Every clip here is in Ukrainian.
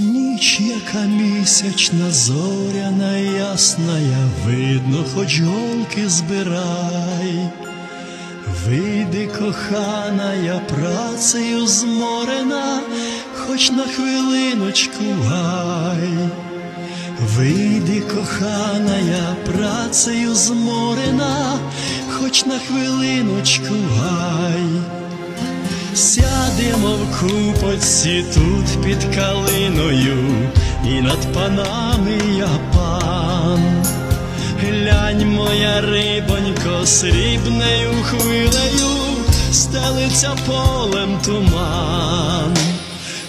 Ніч, яка місячна, зоряна ясная, видно, хоч голки збирай. Вийди, кохана, я працею зморена, хоч на хвилиночку гай. Вийди, кохана, я працею зморена, хоч на хвилиночку гай. Сядемо в купочці тут під калиною, і над панами я пан. Глянь, моя рибонько, срібнею хвилею, стелиться полем туман.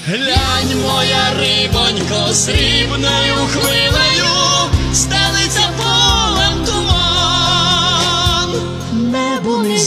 Глянь, моя рибонько, срібною хвилею, стелиться полем туман. Небо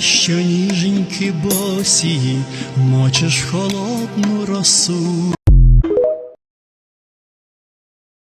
Що ніженьки босії, мочиш холодну росу.